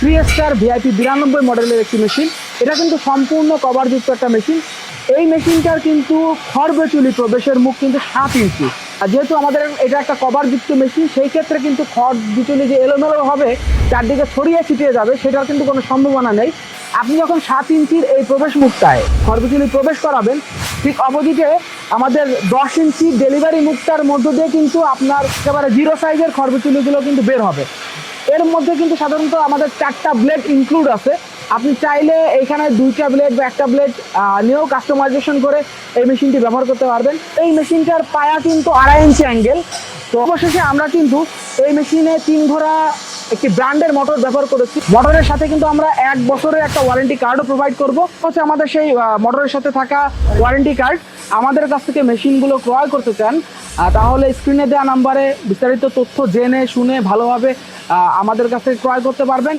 Three star VIP বিরানব্বই মডেলের একটি মেশিন এটা কিন্তু সম্পূর্ণ কভারযুক্ত একটা মেশিন এই মেশিনটার কিন্তু খড়বেচুলি প্রবেশের মুখ কিন্তু সাত ইঞ্চি আর যেহেতু আমাদের এটা একটা কভারযুক্ত মেশিন সেই ক্ষেত্রে কিন্তু খড় বিচুলি যে এলোমেলো হবে, চারদিকে ছড়িয়ে ছিটিয়ে যাবে, সেটার কিন্তু কোনো সম্ভাবনা নেই। আপনি যখন সাত ইঞ্চির এই প্রবেশ মুখটায় খড়বিচুলি প্রবেশ করাবেন, ঠিক অপোজিটে আমাদের দশ ইঞ্চি ডেলিভারি মুখটার মধ্য দিয়ে কিন্তু আপনার একেবারে জিরো সাইজের খড়বিচুলিগুলো কিন্তু বের হবে। এর মধ্যে কিন্তু সাধারণত আমাদের চারটা ব্লেড ইনক্লুড আছে। আপনি চাইলে এখানে দুইটা ব্লেড বা একটা ব্লেড নিয়েও কাস্টমাইজেশন করে এই মেশিনটি ব্যবহার করতে পারবেন। এই মেশিনটার পায়া কিন্তু আড়াই ইঞ্চি অ্যাঙ্গেল তো অবশেষে আমরা কিন্তু এই মেশিনে তিন ঘোড়া একটি ব্র্যান্ডের মোটর ব্যবহার করেছি। মোটরের সাথে কিন্তু আমরা এক বছরের একটা ওয়ারেন্টি কার্ডও প্রোভাইড করব। হচ্ছে আমাদের সেই মোটরের সাথে থাকা ওয়ারেন্টি কার্ড আমাদের কাছ থেকে মেশিনগুলো ক্রয় করতে চান তাহলে স্ক্রিনে দেওয়া নাম্বারে বিস্তারিত তথ্য জেনে, শুনে, ভালোভাবে আমাদের কাছ থেকে ক্রয় করতে পারবেন।